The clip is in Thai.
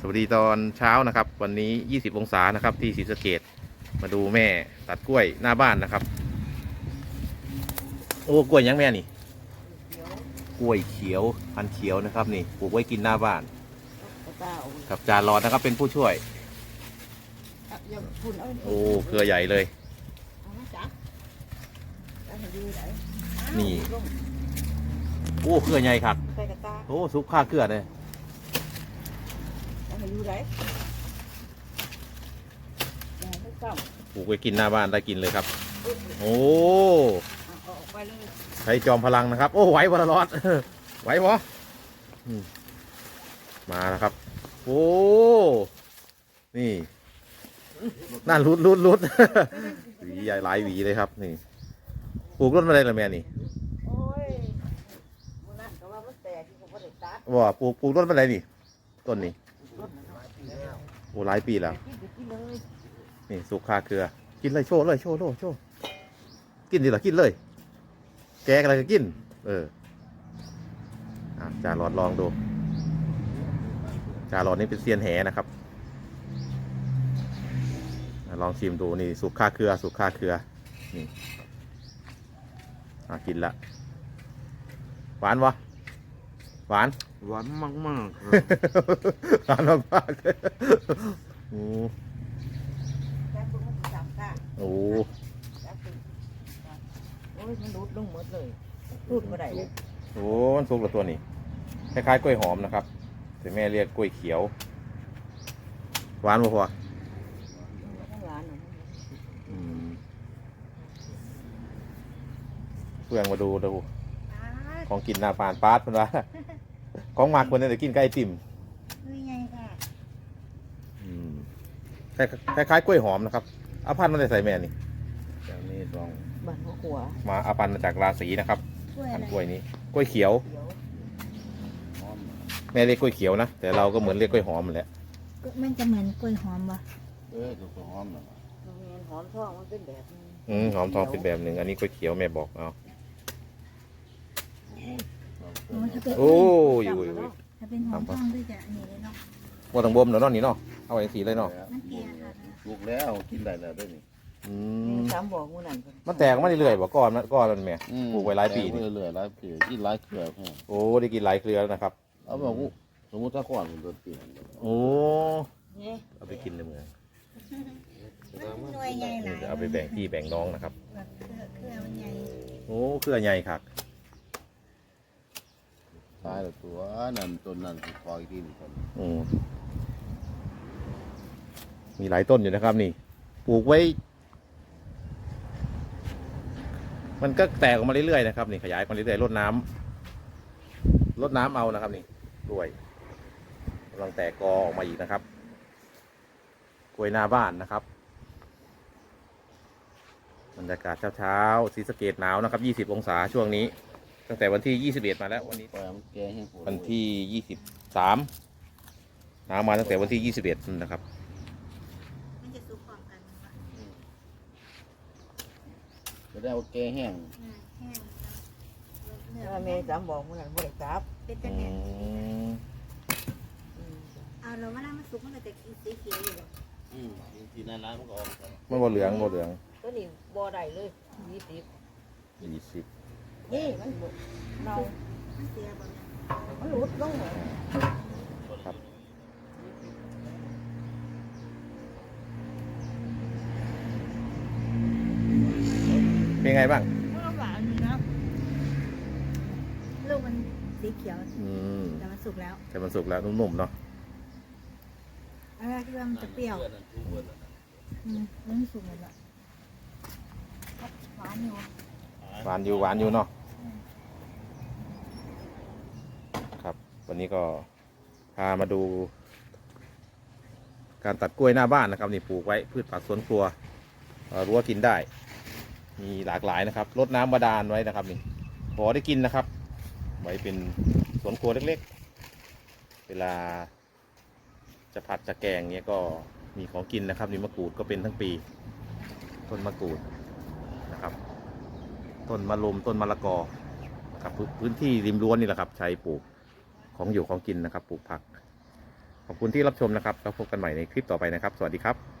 สวัสดีตอนเช้านะครับ วันนี้ 20 องศานะครับ ที่ศรีสะเกดมาดูแม่ตัดกล้วยหน้าบ้านนะครับ โอ้กล้วยยังแม่นี่เดี๋ยวกล้วยเขียวพันธุ์เขียวนะครับนี่ปลูกไว้กินหน้าบ้านกระเต้ากับจารอดนะครับเป็นผู้ช่วยอะอย่าคุณเอาโอ้เครือใหญ่เลย เอามาจับแล้วให้ดูไหนนี่ลงโอ้เครือใหญ่ครับ ใส่กระตาโอ้ซุปข้าเครือเลยแล้ว ให้ดูไหนอย่าให้ต้องปลูกไว้กินหน้าบ้านได้กินเลยครับโอ้เอาเอาออกไปเลยใช้จอมพลังนะครับ โอ้ไหวบอลลอด ไหวบอมมาแล้วครับ โอ้นี่น่ารุดรุดรุด หวีใหญ่หลายหวีเลยครับนี่ปลูกต้นอะไรล่ะแม่นี่โอ้ยมื้อนั้นก็ว่ามันแตกที่ผมบ่ได้ตัดว่าปลูกปลูกต้นอะไรนี่ต้นนี้รถมันเอา โอ้หลายปีแล้วกินไปกินเลยนี่สุกคาเครือ กินเลยโชว์เลยโชว์โชว์โชว์กินดิล่ะกินเลย แกงอะไรก็กิน เอออะจ่าหลอดลองดูจ่าหลอดนี่เป็นเซียนแหนะครับอะลองชิมดูนี่สุกคาเครือ สุกคาเครือนี่อะกินละหวานวะ หวาน หวานมากมากๆครับ หวานมากๆโอ้จับตัวมันจับตาโอ้จับตัวโอ้ยมันรูดลงหมดเลยรูดบ่ได้เลยโหมันสุกแล้วตัวนี้คล้ายๆกล้วยหอมนะครับแต่แม่เรียกกล้วยเขียว หวานบ่พอข้างหลานน่ะอืมเพื่อนมาดูดู ของกินหนาปานปาดเพิ่นว่า ของหมักคนนี้จะกินไก่ติ่มคือไงค่ะอืมคล้ายคล้ายๆกล้วยหอมนะครับอาพันธ์มันได้ใส่แม่นี่จากนี้สองบ้านหัวขัวมาอาพันธ์มาจากราศีนะครับกล้วยพัอะนไรธุ์กล้วยนี้กล้วยเขียว เขียวหอมแม่เรียกกล้วยเขียวนะแต่เราก็เหมือนเรียกกล้วยหอมมันแหละมันจะเหมือนกล้วยหอมปะเออก็หอมนะโรงเรียนหอมทองมันเป็นแบบนี้ อืมหอมทองเป็นแบบหนึ่งอันนี้กล้วยเขียวแม่บอกเอาโอ้ถ้าเป็น โอ้ยโอ้ยโอ้ยถ้าเป็นหอมทองด้วยจะอันนี้เลยเนาะว่าต้องบ่มเดี๋ยวเนอนนี่เนาะเอาไว้สีเลยเนาะมันแก่ค่ะลูกแล้วกินได้แล้วด้วยนี่อืนี่มสามบอกมูนั่นเพิ่มันแตกออกมาเรื่อยๆบ่ก้อนมันก้อนมันแม่ ปลูกไว้หลายปีนี่นี่เรื่อยๆหลายปีกินหลายเครือแค่โอ้ได้กินหลายเครือแล้วนะครับ เอาแบบว่าสมมติถ้าก่อนมันโดนเปลี่ยนโอ้นี่เอาไปกินในเมืองหน่วยใหญ่หลายเดี๋ยวเอาไปแบ่งพี่แบ่งน้องนะครับ แบบเครือเครือมันใหญ่โอ้เครือใหญ่คัก ตายแล้วตัวนั่นต้นนั่นสิคอยกินคนอืมมีหลายต้นอยู่นะครับ นี่ ปลูกไว้ มันก็แตกออกมาเรื่อยๆนะครับ นี่ขยายมาเรื่อยๆรดน้ำรดน้ำเอานะครับ นี่กล้วยกำลังแตกกอออกมาอีกนะครับกล้วยหน้าบ้านนะครับบรรยากาศเช้าๆศรีสเกดหนาวนะครับ 20 องศาช่วงนี้ ตั้งแต่วันที่ 21 มาแล้ววันนี้ ปล่อยมันแก่ให้ผลวันที่ 23หนาวมาตั้งแต่วันที่ 21นั่นนะครับ มันจะสุกพร้อมกันปะจะได้ว่าแก่แห้งอืมแห้งเนื้อถ้าเมย์สามบอกมูนั่นบ่ได้จับเป็นอืตะแหน่มอืมเอาแล้วว่าน้ำมันสุกมันก็จะสีเขียวอยู่เลยอืมทีนั้นร้านมันก็ออกมันบ่เหลืองบ่เหลืองตัวนี้บ่ได้เลยยี่สิบ 20 นี่มันบ่เน่ามันเสียบ่เนี่ยมันรูดลงเลยครับเป็นไงบ้างมันหวานอยู่นะลูกมันสีเขียวอืมแต่มันสุกแล้วแต่มันสุกแล้วนุ่มๆเนาะอันแรกที่ว่ามันจะเปรี้ยวอืมมันสุกหมดแล้วหวานอยู่หวานอยู่หวานอยู่เนาะครับ วันนี้ก็พามาดู การตัดกล้วยหน้าบ้านนะครับนี่ปลูกไว้พืชผักสวนครัวรั้วกินได้ มีหลากหลายนะครับรดน้ำบาดาลไว้นะครับนี่พอได้กินนะครับ ไว้เป็นสวนครัวเล็กๆ เวลา จะผัดจะแกงเนี้ยก็มีของกินนะครับนี่มะกรูดก็เป็นทั้งปี ต้นมะกรูดนะครับ ต้นมะลุมต้นมะละกอนะครับพื้นพื้นที่ริมรั้วนี่แหละครับใช้ปลูก ของอยู่ของกินนะครับปลูกผัก ขอบคุณที่รับชมนะครับ แล้วพบกันใหม่ในคลิปต่อไปนะครับ สวัสดีครับ